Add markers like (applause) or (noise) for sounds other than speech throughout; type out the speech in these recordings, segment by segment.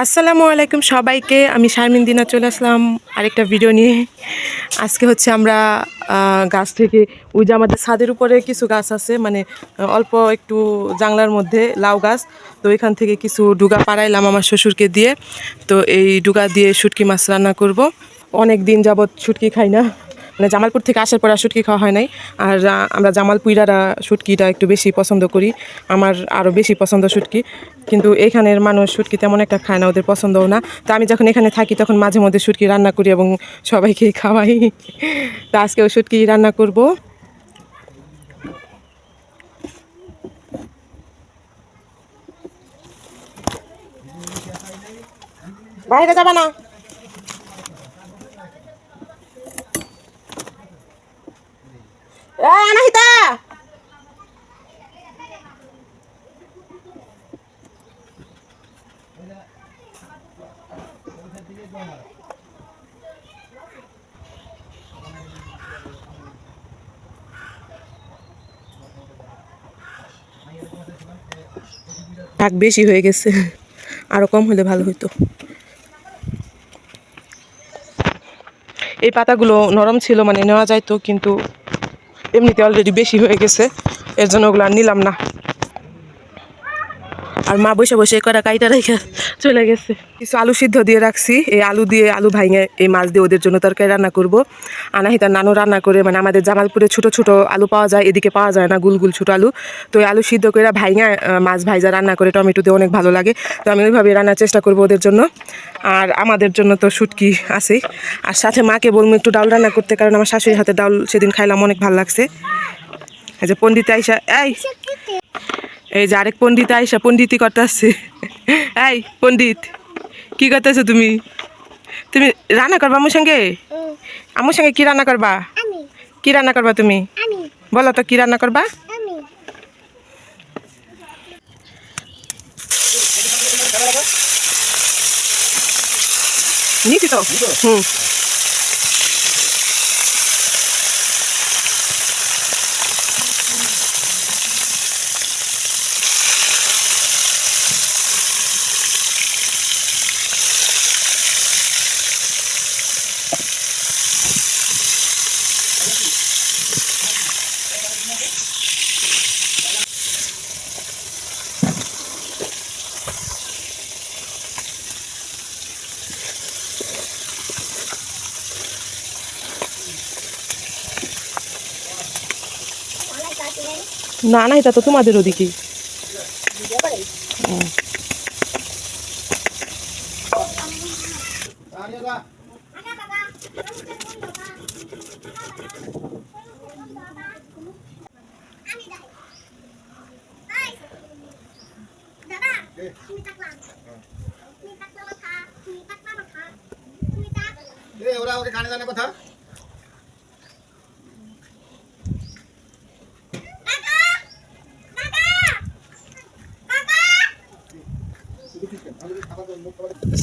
আসসালামু আলাইকুম সবাইকে, আমি শারমিন দিনা চলে আসলাম আরেকটা ভিডিও নিয়ে। আজকে হচ্ছে আমরা গাছ থেকে, ওই যে আমাদের ছাদের উপরে কিছু গাছ আছে মানে অল্প একটু জাংলার মধ্যে লাউ গাছ, তো এখান থেকে কিছু ডুগা পাড়াইলাম আমার শ্বশুরকে দিয়ে। তো এই ডুগা দিয়ে শুটকি মাছ রান্না করব। অনেক দিন যাবৎ শুটকি খাই না। মানে জামালপুর থেকে আসার পর আর শুটকি খাওয়া হয় নাই। আর আমরা জামালপুইরারা শুটকিটা একটু বেশি পছন্দ করি। আমার আরও বেশি পছন্দ শুটকি। কিন্তু এখানের মানুষ শুটকি তেমন একটা খায় না, ওদের পছন্দও না। তো আমি যখন এখানে থাকি তখন মাঝে মধ্যে শুটকি রান্না করি এবং সবাইকে খাওয়াই। তো আজকেও শুটকি রান্না করব। বাইরে যাবা না। আনাহিতা বেশি হয়ে গেছে। আরও কম হলে ভালো হতো এই পাতাগুলো নরম ছিল মানে নেওয়া যাইতো, কিন্তু এমনিতে অলরেডি বেশি হয়ে গেছে এর জন্য ওগুলো আর নিলাম না। আর মা বসে বসে করা কাইটা রেখে চলে গেছে। কিছু আলু সিদ্ধ দিয়ে রাখছি। এই আলু দিয়ে আলু ভাঙে এই মাছ দিয়ে ওদের জন্য তরকারি রান্না করব। আনাহিতার নানু রান্না করে মানে আমাদের জামালপুরে ছোট ছোট আলু পাওয়া যায়, এদিকে পাওয়া যায় না গুল গুল ছোট আলু। তো এই আলু সিদ্ধ করে ভাইঙা মাছ ভাইজা রান্না করে, টমেটো দিয়ে অনেক ভালো লাগে। তো আমি ওইভাবে রান্নার চেষ্টা করব ওদের জন্য। আর আমাদের জন্য তো শুটকি আছেই। আর সাথে মাকে বলব একটু ডাল রান্না করতে, কারণ আমার শাশুড়ি হাতে ডাল সেদিন খাইলাম, অনেক ভালো লাগছে। যে পণ্ডিত আইসা, এই! এই যে আরেক পণ্ডিত আইসা পণ্ডিতই করতে আসছে এই পণ্ডিত কি করতেছো তুমি? তুমি রান্না করবা আমার সঙ্গে? আমার সঙ্গে কি রান্না করবা? আমি। কি রান্না করবা তুমি? আমি। বলো তো কি রান্না করবা? আমি। তো? হুম। না না এটা তো তোমাদের ওদিকে দাদা তুমি তাকলাম তুমি তাকলা Ini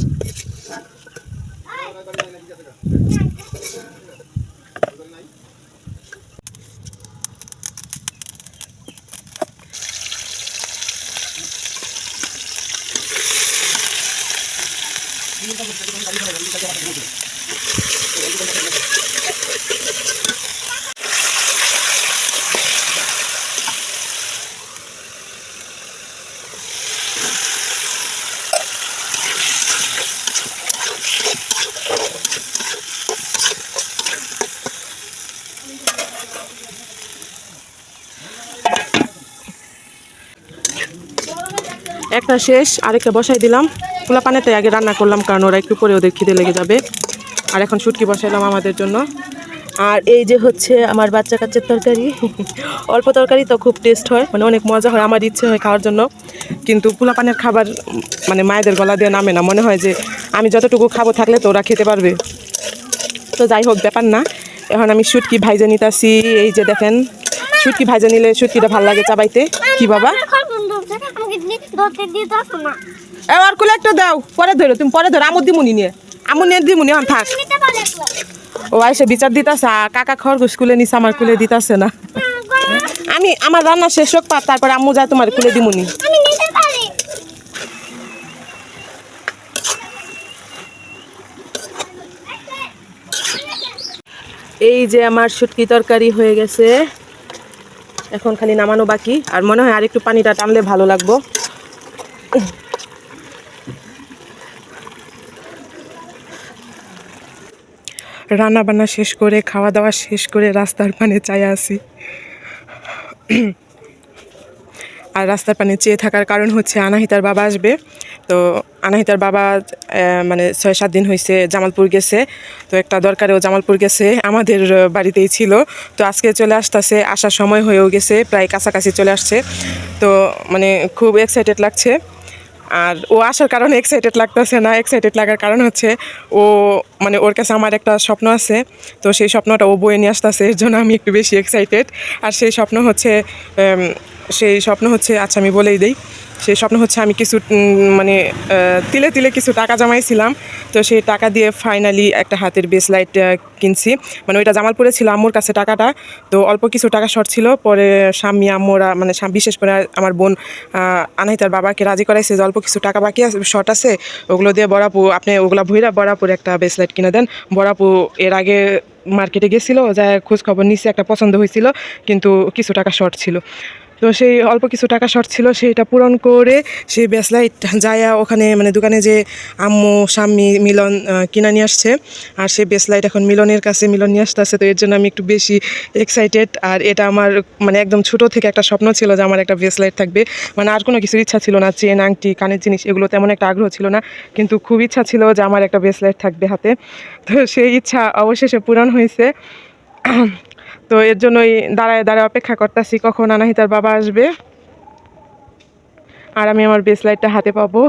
kan kita kan tadi kan kita kita kan kita একটা শেষ, আরেকটা বসাই দিলাম। পোলা পানেতে আগে রান্না করলাম, কারণ ওরা একটু পরে ওদের খিদে লেগে যাবে। আর এখন শুটকি বসাইলাম আমাদের জন্য। আর এই যে হচ্ছে আমার বাচ্চা কাচ্চার তরকারি, (laughs) অল্প তরকারি তো খুব টেস্ট হয় মানে অনেক মজা হয়, আমার ইচ্ছে হয় খাওয়ার জন্য। কিন্তু পোলা পানের খাবার মানে মায়েদের গলা দিয়ে নামে না, মনে হয় যে আমি যতটুকু খাব থাকলে তো ওরা খেতে পারবে। তো যাই হোক, ব্যাপার না। এখন আমি শুটকি ভাইজা নিতেছি এই যে দেখেন, শুটকি ভাইজা নিলে শুটকিটা ভালো লাগে চাবাইতে। কি বাবা? এবার কুলে একটু দাও পরে ধরো তুমি পরে ধরো আমুর দিমুনি নিয়ে। আমু নিয়ে দিমুনি হন থাক। ও আইসে বিচার দিতাছে কাকা খরগোশ কুলে নিছে আমার কুলে দিতাছে না। আমি আমার রান্না শেষ হোক পার তারপর আম্মু যায় তোমার কুলে দিমুনি। এই যে আমার শুটকি তরকারি হয়ে গেছে। এখন খালি নামানো বাকি। আর মনে হয় আর একটু পানিটা টানলে ভালো লাগবো। রান্না বান্না শেষ করে খাওয়া দাওয়া শেষ করে রাস্তার পানে চাই আসি আর রাস্তার পানে চেয়ে থাকার কারণ হচ্ছে আনাহিতার বাবা আসবে। তো আনাহিতার বাবা মানে ছয়, সাত দিন হয়েছে জামালপুর গেছে। তো একটা দরকারেও জামালপুর গেছে, আমাদের বাড়িতেই ছিল। তো আজকে চলে আসতেছে, আসার সময় হয়েও গেছে, প্রায় কাছাকাছি চলে আসছে। তো মানে খুব এক্সাইটেড লাগছে। আর ও আসার কারণে এক্সাইটেড লাগতেছে না এক্সাইটেড লাগার কারণ হচ্ছে ও মানে ওর কাছে আমার একটা স্বপ্ন আছে। তো সেই স্বপ্নটা ও বয়ে নিয়ে আসতেছে, এর জন্য আমি একটু বেশি এক্সাইটেড আর সেই স্বপ্ন হচ্ছে সেই স্বপ্ন হচ্ছে আচ্ছা আমি বলেই দিই সেই স্বপ্ন হচ্ছে আমি কিছু মানে তিলে তিলে কিছু টাকা জমাইছিলাম। তো সেই টাকা দিয়ে ফাইনালি একটা হাতের বেস লাইট কিনছি। মানে ওইটা জামালপুরে ছিল আম্মুর কাছে টাকাটা। তো অল্প কিছু টাকা শর্ট ছিল। পরে স্বামী, আম্মুরা মানে বিশেষ করে আমার বোন আনাহিতার বাবাকে রাজি করাইছে যে অল্প কিছু টাকা বাকি আছে, শর্ট আছে। ওগুলো দিয়ে বড়াপু আপনি ওগুলা ভুইরা বড়াপুর একটা বেস লাইট কিনে দেন। বড়াপু এর আগে মার্কেটে গেছিল যা খোঁজ খবর নিচ্ছে একটা পছন্দ হয়েছিল কিন্তু কিছু টাকা শর্ট ছিল। তো সেই অল্প কিছু টাকা শর্ট ছিল, সেইটা পূরণ করে সেই ব্যাসলাইট যায়া ওখানে মানে দোকানে যে আম্মু, স্বামী মিলন কিনা নিয়ে আসছে। আর সেই ব্যাসলাইট এখন মিলনের কাছে, মিলন নিয়ে আসতে আসছে তো এর জন্য আমি একটু বেশি এক্সাইটেড আর এটা আমার মানে একদম ছোট থেকে একটা স্বপ্ন ছিল যে আমার একটা ব্রেসলাইট থাকবে। মানে আর কোনো কিছুর ইচ্ছা ছিল না। চেন, আংটি, কানের জিনিস এগুলো তেমন একটা আগ্রহ ছিল না। কিন্তু খুব ইচ্ছা ছিল যে আমার একটা ব্রেসলাইট থাকবে হাতে। তো সেই ইচ্ছা অবশেষে পূরণ হয়েছে। তো এর জন্যই দাঁড়ায় দাঁড়ায় অপেক্ষা করতেছি, কখন আনাহিতার বাবা আসবে। আর আমি আমার বেসলাইটটা হাতে পাবো।